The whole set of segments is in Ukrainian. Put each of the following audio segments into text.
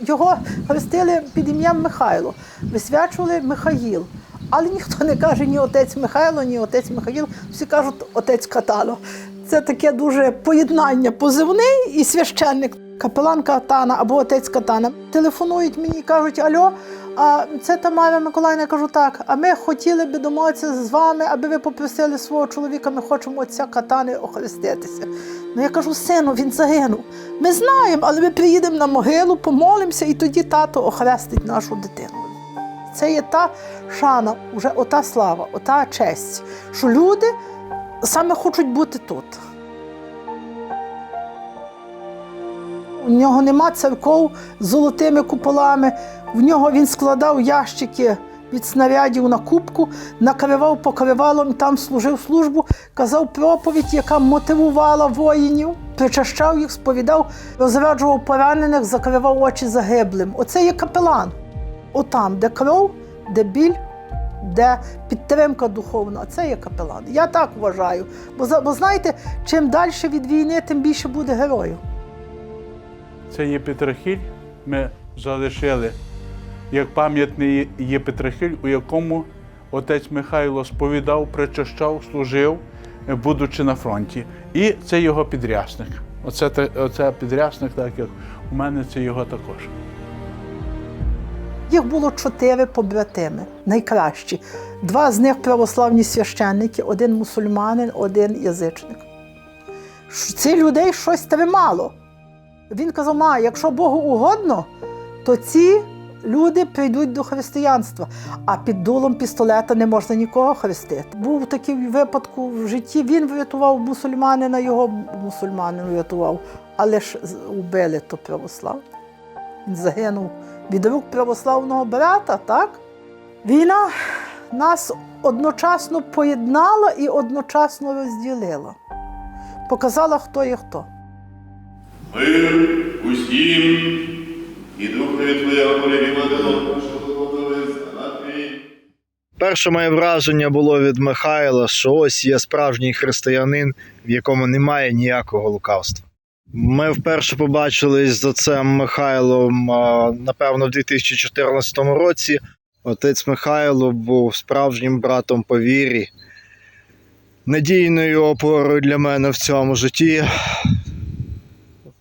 Його хрестили під ім'ям Михайло, висвячували Михаїл. Але ніхто не каже ні отець Михайло, ні отець Михаїл. Всі кажуть отець Катало. Це таке дуже поєднання позивний і священник, капелан Катана або отець Катана. Телефонують мені і кажуть: Альо, а це Тамара Миколаївна, кажу так. А ми хотіли би домовитися з вами, аби ви попросили свого чоловіка, ми хочемо отця Катани охреститися. Ну я кажу, сину, він загинув. Ми знаємо, але ми приїдемо на могилу, помолимося, і тоді тато охрестить нашу дитину. Це є та шана, вже ота слава, ота честь, що люди саме хочуть бути тут. У нього нема церков з золотими куполами. В нього він складав ящики від снарядів на кубку, накривав покривалом, там служив службу, казав проповідь, яка мотивувала воїнів, причащав їх, сповідав, розраджував поранених, закривав очі загиблим. Оце є капелан. Отам, де кров, де біль, де підтримка духовна, це є капелан. Я так вважаю. Бо, бо знаєте, чим далі від війни, тим більше буде героїв. Це є Петрохіль. Ми залишили як пам'ятний є у якому отець Михайло сповідав, причащав, служив, будучи на фронті. І це його підрясник. Оце, оце підрясник, так як у мене це його також. Їх було чотири побратими, найкращі. Два з них православні священники, один мусульманин, один язичник. Ці людей щось тримало. Він казав: ма, якщо Богу угодно, то ці люди прийдуть до християнства, а під дулом пістолета не можна нікого хрестити. Був такий випадку в житті. Він врятував мусульманина, його мусульманин врятував, але ж убили то православне. Він загинув від рук православного брата, так? Війна нас одночасно поєднала і одночасно розділила. Показала, хто є хто. Мир усім, і духові Твоєго полівіма дело нашого на твій. Перше моє враження було від Михайла, що ось є справжній християнин, в якому немає ніякого лукавства. Ми вперше побачились з отцем Михайлом, напевно, в 2014 році. Отець Михайло був справжнім братом по вірі, надійною опорою для мене в цьому житті.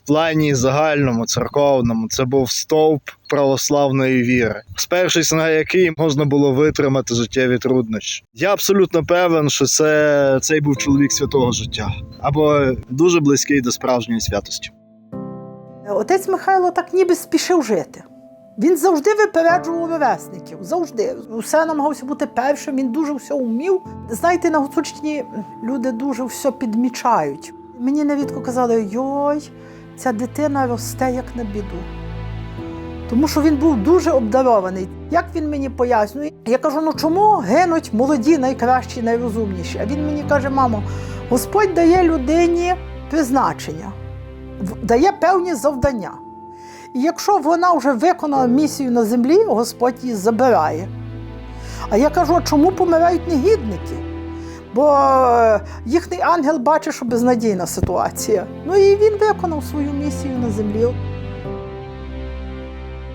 В плані загальному, церковному, це був стовп православної віри, спершись на який можна було витримати життєві труднощі. Я абсолютно певен, що це цей був чоловік святого життя або дуже близький до справжньої святості. Отець Михайло так ніби спішив жити. Він завжди випереджував ровесників, завжди. Усе намагався бути першим, він дуже все вмів. Знаєте, на Гуцульщині люди дуже все підмічають. Мені нерідко казали, йой, ця дитина росте як на біду. Тому що він був дуже обдарований. Як він мені пояснює? Я кажу: ну чому гинуть молоді, найкращі, найрозумніші? А він мені каже: мамо, Господь дає людині призначення, дає певні завдання. І якщо вона вже виконала місію на землі, Господь її забирає. А я кажу, а чому помирають негідники? Бо е, їхній ангел бачить, що безнадійна ситуація. Ну і він виконав свою місію на землі.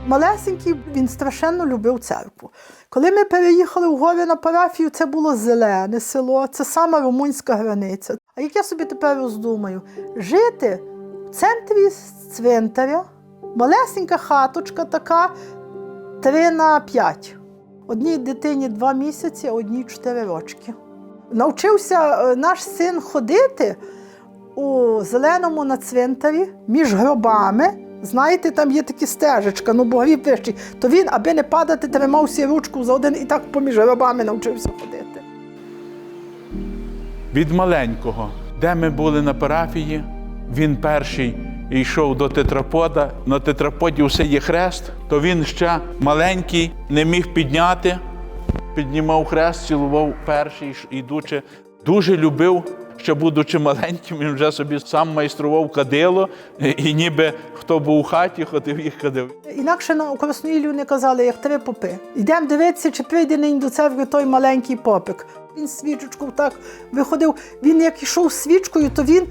Малесенький він страшенно любив церкву. Коли ми переїхали в гори на парафію, це було зелене село, це сама румунська границя. А як я собі тепер роздумаю, жити в центрі цвинтаря, малесенька хаточка така 3 на 5. Одній дитині 2 місяці, одній 4 рочки. Навчився е, наш син ходити у зеленому на цвинтарі між гробами. Знаєте, там є такі стежечка, ну бо гріб вищий. То він, аби не падати, тримався ручку за один і так поміж гробами навчився ходити. Від маленького, де ми були на парафії, він перший йшов до тетрапода. На тетраподі все є хрест, то він ще маленький, не міг підняти, піднімав хрест, цілував перший, ідучи. Дуже любив, ще будучи маленьким, він вже собі сам майстрував кадило, і ніби хто був у хаті, ходив їх кадив. Інакше на окресної вони казали, як три попи. Йдемо дивитися, чи прийде нині до церкви той маленький попик. Він свічечку так виходив. Він як йшов свічкою, то він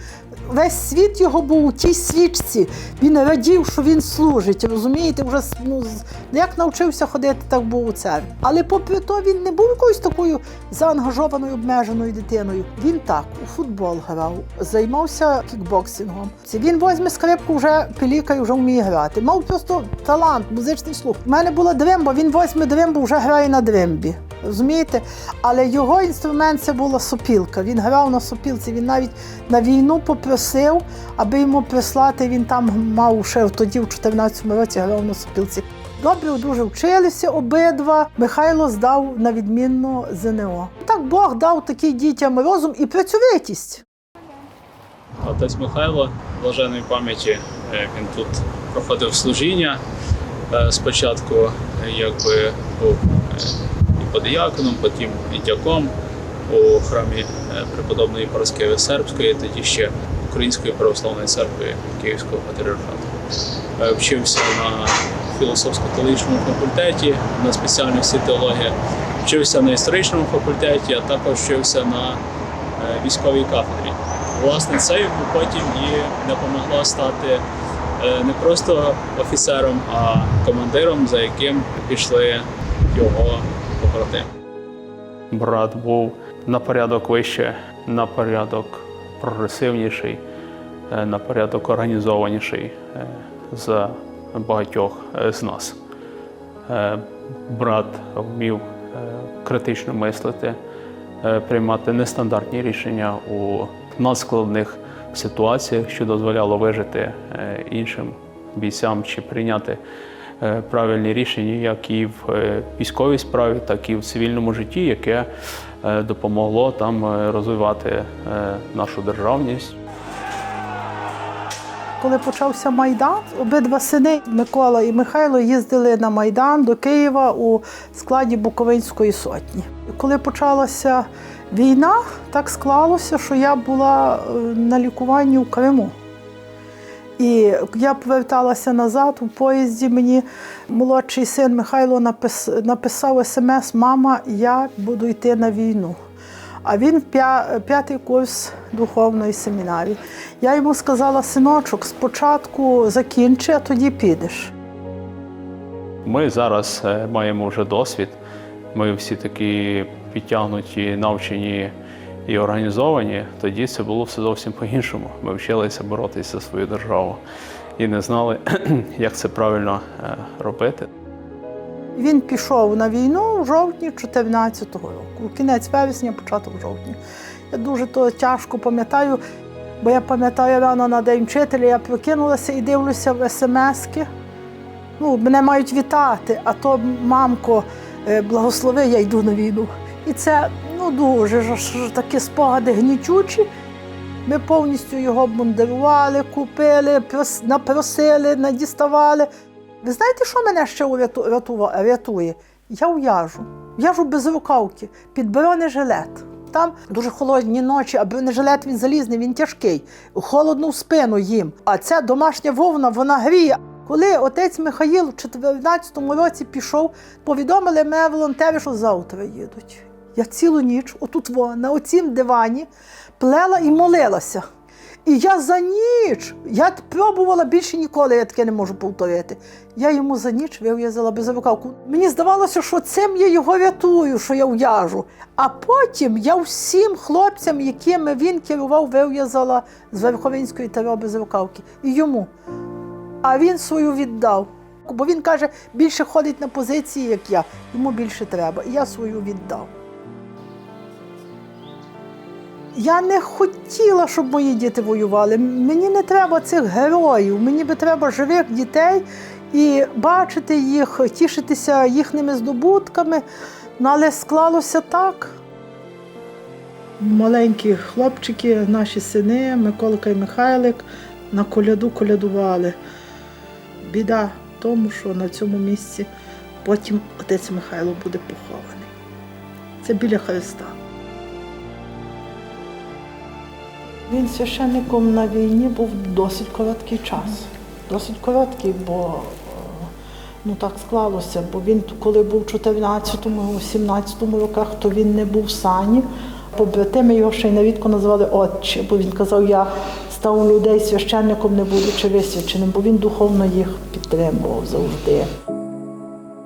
весь світ його був у тій свічці. Він радів, що він служить. Розумієте, вже ну, як навчився ходити, так був у церкві. Але попри то він не був якоюсь такою заангажованою, обмеженою дитиною. Він так у футбол грав, займався кікбоксингом. Він возьме скрипку, вже пілікає, вже вміє грати. Мав просто талант, музичний слух. У мене була дримба, він возьме дримбу, вже грає на дримбі. Розумієте? Але його інструмент це була сопілка. Він грав на сопілці. Він навіть на війну попросив, аби йому прислати. Він там мав ще тоді, в 14-му році, грав на сопілці. Добре дуже вчилися обидва. Михайло здав на відмінно ЗНО. Так Бог дав такий дітям розум і працьовитість. Отець Михайло блаженої пам'яті. е, Він тут проходив служіння. Е, Спочатку якби був е, подіяконом, потім і у храмі е, преподобної Параскеви Сербської, тоді ще Української православної церкви Київського патріархату. Е, Вчився на філософсько-теологічному факультеті на спеціальності теологія, вчився на історичному факультеті, а також вчився на е, військовій кафедрі. Власне, це потім і допомогло стати не просто офіцером, а командиром, за яким пішли його побратими. Брат був на порядок вище, на порядок прогресивніший, е, на порядок організованіший е, за багатьох е, з нас. Брат вмів критично мислити, приймати нестандартні рішення у надскладних ситуаціях, що дозволяло вижити іншим бійцям чи прийняти правильні рішення як і в е, військовій справі, так і в цивільному житті, яке е, допомогло там е, розвивати е, нашу державність. Коли почався Майдан, обидва сини Микола і Михайло їздили на Майдан до Києва у складі Буковинської сотні. Коли почалася війна, так склалося, що я була е, на лікуванні у Криму. І я поверталася назад у поїзді. Мені молодший син Михайло напис- написав смс: Мама, я буду йти на війну. А він п'ятий курс духовної семінарії. Я йому сказала, синочок, спочатку закінчи, а тоді підеш. Ми зараз е, маємо вже досвід. Ми всі такі підтягнуті, навчені і організовані. Тоді це було все зовсім по-іншому. Ми вчилися боротися за свою державу і не знали, як це правильно е, робити. Він пішов на війну в жовтні 14-го року, кінець вересня, початок жовтня. Я дуже то тяжко пам'ятаю, бо я пам'ятаю рано на день вчителя, я прокинулася і дивлюся в смски. Ну, мене мають вітати, а то мамко, е, благослови, я йду на війну. І це ну дуже ж, такі спогади гнітючі. Ми повністю його обмундирували, купили, прос- напросили, надіставали. Ви знаєте, що мене ще рятує? Я в'яжу. В'яжу без рукавки, під бронежилет. Там дуже холодні ночі, а бронежилет він залізний, він тяжкий. Холодну в спину їм. А ця домашня вовна, вона гріє. Коли отець Михаїл у 2014 році пішов, повідомили мене волонтери, що завтра їдуть. Я цілу ніч, отут на оцім дивані, плела і молилася. І я за ніч, я пробувала більше ніколи, я таке не можу повторити. Я йому за ніч вив'язала безрукавку. Мені здавалося, що цим я його рятую, що я в'яжу. А потім я всім хлопцям, якими він керував, вив'язала з Верховинської таро безрукавки. І йому. А він свою віддав. Бо він каже, більше ходить на позиції, як я. Йому більше треба. І я свою віддав. Я не хотіла, щоб мої діти воювали. Мені не треба цих героїв. Мені би треба живих дітей і бачити їх, тішитися їхніми здобутками. Ну, але склалося так. Маленькі хлопчики, наші сини, Миколка і Михайлик, на коляду колядували. Біда в тому, що на цьому місці потім отець Михайло буде похований. Це біля Христа. Він священником на війні був досить короткий час. Досить короткий, бо е, Ну так склалося, бо він коли був у 14-му, 17-му роках, то він не був в сані. Побратими його ще й навідко називали отче, бо він казав, я став людей священником, не будучи висвяченим, бо він духовно їх підтримував завжди.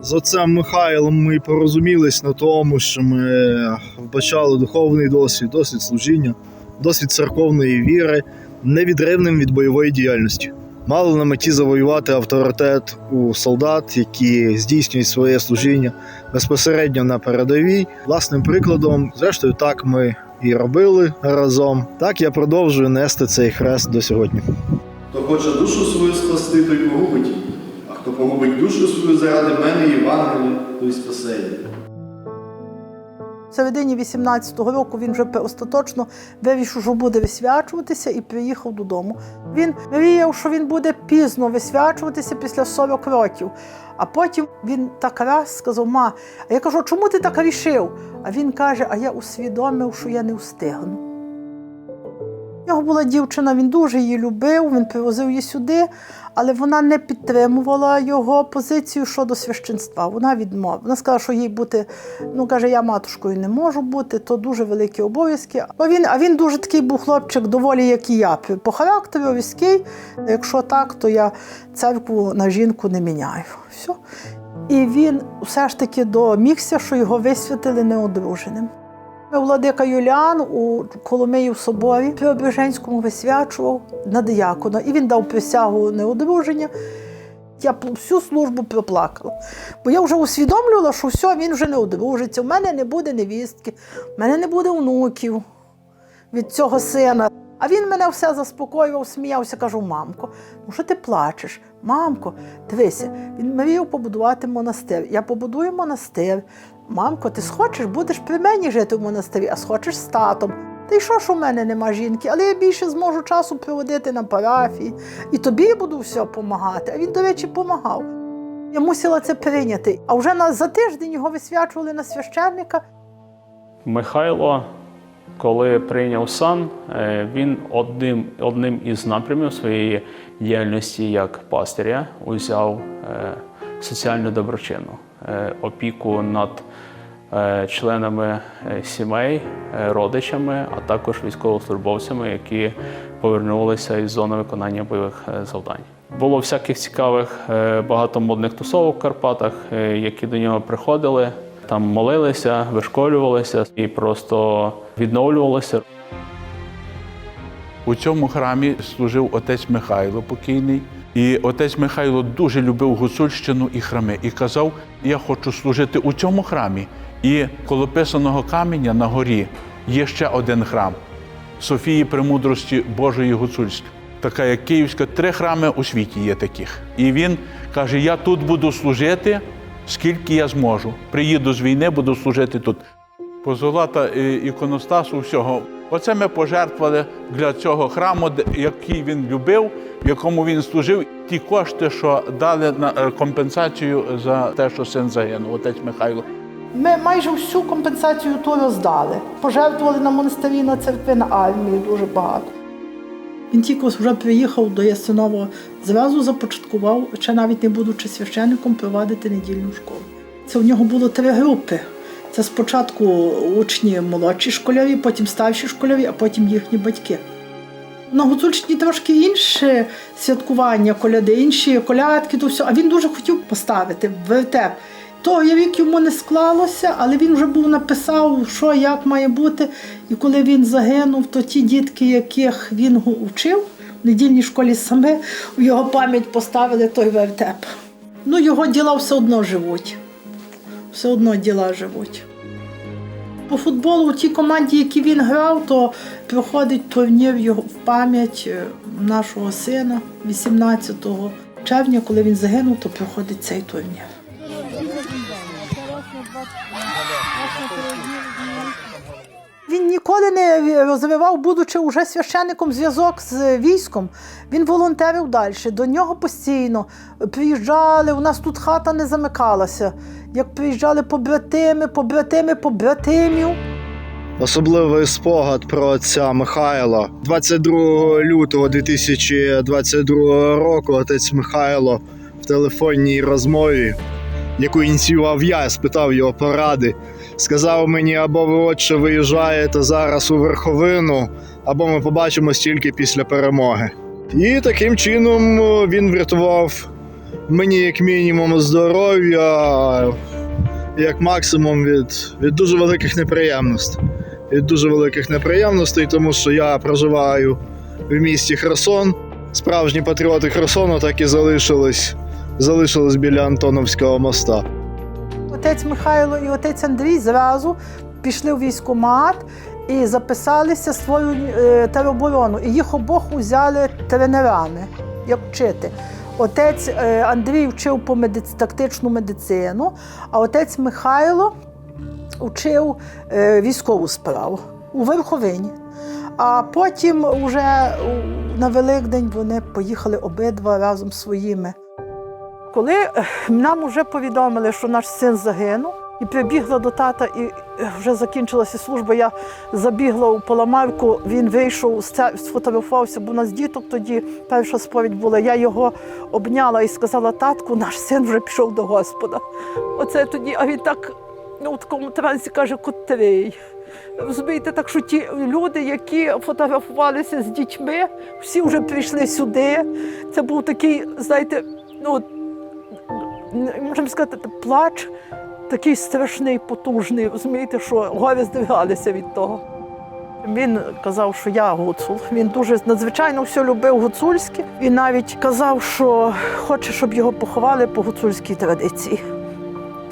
З отцем Михайлом ми порозумілись на тому, що ми вбачали духовний досвід, досвід служіння, досвід церковної віри, невідривним від бойової діяльності. Мали на меті завоювати авторитет у солдат, які здійснюють своє служіння безпосередньо на передовій. Власним прикладом, зрештою, так ми і робили разом. Так я продовжую нести цей хрест до сьогодні. Хто хоче душу свою спасти, той погубить. А хто погубить душу свою заради мене і Євангелія, той спасе її. В середині 18-го року він вже остаточно вирішив, що буде висвячуватися, і приїхав додому. Він мріяв, що він буде пізно висвячуватися після 40 років. А потім він так раз сказав: Ма, а я кажу, чому ти так рішив? А він каже: А я усвідомив, що я не встигну. У нього була дівчина, він дуже її любив, він привозив її сюди, але вона не підтримувала його позицію щодо священства. Вона відмовила. Вона сказала, що їй бути, ну каже, я матушкою не можу бути, то дуже великі обов'язки. А він, а він дуже такий був хлопчик, доволі як і я. По характеру різкий. Якщо так, то я церкву на жінку не міняю. Все. І він все ж таки домігся, що його висвятили неодруженим. Владика Юліан у Коломиї в соборі Преображенському висвячував на диякона. І він дав присягу неодруження. Я всю службу проплакала. Бо я вже усвідомлювала, що все, він вже не одружиться, в мене не буде невістки, в мене не буде онуків від цього сина. А він мене все заспокоював, сміявся, кажу, мамко, ну що ти плачеш? Мамко, дивися, він мріяв побудувати монастир. Я побудую монастир. Мамко, ти схочеш, будеш при мені жити в монастирі, а схочеш з татом. Та й що ж у мене нема жінки, але я більше зможу часу проводити на парафії, і тобі я буду все допомагати. А він, до речі, допомагав. Я мусила це прийняти. А вже на, за тиждень його висвячували на священника. Михайло, коли прийняв сан, е, він одним, одним із напрямів своєї діяльності як пастиря узяв е, соціальну доброчинну, е, опіку над членами е, сімей, е, родичами, а також військовослужбовцями, які повернулися із зони виконання бойових е, завдань. Було всяких цікавих е, багато модних тусовок в Карпатах, е, які до нього приходили. Там молилися, вишколювалися і просто відновлювалися. У цьому храмі служив отець Михайло покійний. І отець Михайло дуже любив гуцульщину і храми і казав: Я хочу служити у цьому храмі. І коло писаного каменя на горі є ще один храм Софії Премудрості Божої Гуцульської. Така як Київська, три храми у світі є таких. І він каже: Я тут буду служити, скільки я зможу. Приїду з війни, буду служити тут. Позолота іконостасу всього. Оце ми пожертвували для цього храму, який він любив, в якому він служив. Ті кошти, що дали на е, компенсацію за те, що син загинув, отець Михайло. Ми майже всю компенсацію ту роздали. Пожертвували на монастирі, на церкви, на армію дуже багато. Він тільки вже приїхав до Ясинового, зразу започаткував, ще навіть не будучи священником, провадити недільну школу. Це в нього було три групи. Це спочатку учні молодші школярі, потім старші школярі, а потім їхні батьки. На Гуцульщині трошки інше святкування, коляди, інші колядки, то все. А він дуже хотів поставити в вертеп. Того рік йому не склалося, але він вже був написав, що як має бути. І коли він загинув, то ті дітки, яких він вчив в недільній школі саме, в його пам'ять поставили той вертеп. Ну, його діла все одно живуть. Все одно діла живуть. По футболу у тій команді, які він грав, то проходить турнір його в пам'ять е, нашого сина 18 червня, коли він загинув, то проходить цей турнір. Він ніколи не розвивав, будучи уже священником, зв'язок з військом. Він волонтерив далі. До нього постійно приїжджали. У нас тут хата не замикалася. Як приїжджали побратими, побратими, побратимів. Особливий спогад про отця Михайла. 22 лютого 2022 року отець Михайло в телефонній розмові, яку ініціював я, спитав його поради. Сказав мені, або ви отче виїжджаєте зараз у верховину, або ми побачимось тільки після перемоги. І таким чином він врятував мені як мінімум здоров'я, як максимум від, від дуже великих неприємностей. Від дуже великих неприємностей, тому що я проживаю в місті Херсон. Справжні патріоти Херсону так і залишились, залишились біля Антоновського моста. Отець Михайло і отець Андрій зразу пішли у військкомат і записалися створювати е, тероборону. І їх обох узяли тренерами, як вчити. Отець е, Андрій вчив по медиц... тактичну медицину, а отець Михайло вчив е, військову справу у Верховині. А потім уже на Великдень вони поїхали обидва разом своїми. Коли е, нам вже повідомили, що наш син загинув, і прибігла до тата, і е, вже закінчилася служба. Я забігла у Поламарку, він вийшов, сфотографувався, бо у нас діток тоді перша сповідь була. Я його обняла і сказала: татку, наш син вже пішов до Господа. Оце тоді, а він так ну, у такому трансі каже, котрий. Розумієте, так що ті люди, які фотографувалися з дітьми, всі вже прийшли сюди. Це був такий, знаєте, ну можемо сказати, плач такий страшний, потужний. Розумієте, що гори здригалися від того. Він казав, що я гуцул. Він дуже надзвичайно все любив гуцульське. Він навіть казав, що хоче, щоб його поховали по гуцульській традиції.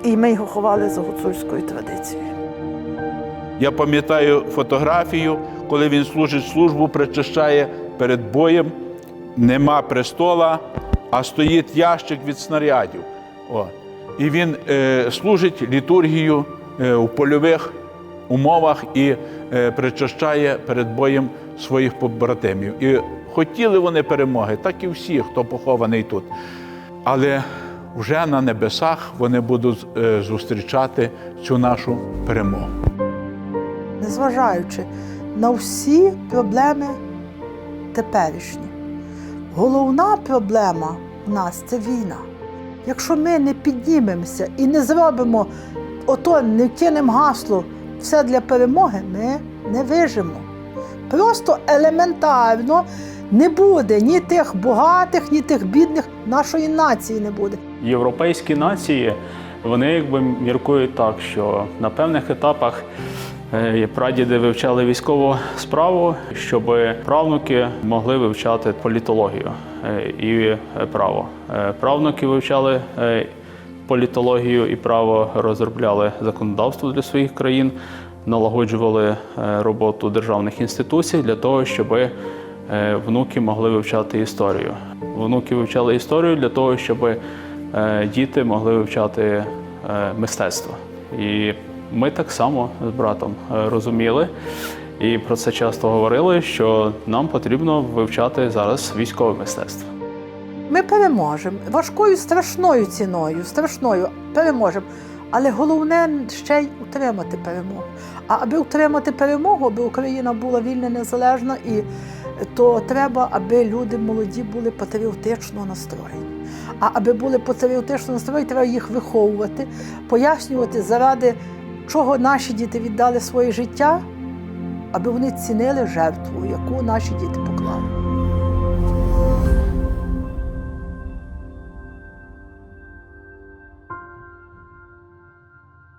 І ми його ховали за гуцульською традицією. Я пам'ятаю фотографію, коли він служить службу, причащає перед боєм. Нема престола, а стоїть ящик від снарядів. О. І він е, служить літургію е, у польових умовах і е, причащає перед боєм своїх побратимів. І хотіли вони перемоги, так і всі, хто похований тут. Але вже на небесах вони будуть е, зустрічати цю нашу перемогу. незважаючи на всі проблеми теперішні. Головна проблема в нас це війна. Якщо ми не піднімемося і не зробимо ото, не кинемо гасло все для перемоги, ми не вижимо. Просто елементарно не буде ні тих багатих, ні тих бідних, нашої нації не буде. Європейські нації вони якби міркують так, що на певних етапах прадіди вивчали військову справу, щоб правнуки могли вивчати політологію е, і е, право. Е, Правнуки вивчали е, політологію і право, розробляли законодавство для своїх країн, налагоджували е, роботу державних інституцій для того, щоб е, внуки могли вивчати історію. Внуки вивчали історію для того, щоб е, діти могли вивчати е, мистецтво. І ми так само з братом е, розуміли і про це часто говорили, що нам потрібно вивчати зараз військове мистецтво. Ми переможемо важкою страшною ціною, страшною переможемо. Але головне ще й утримати перемогу. А аби утримати перемогу, аби Україна була вільна, незалежна, і то треба, аби люди молоді були патріотично настроєні. А аби були патріотично настроєні, треба їх виховувати, пояснювати, заради чого наші діти віддали своє життя, аби вони цінили жертву, яку наші діти поклали.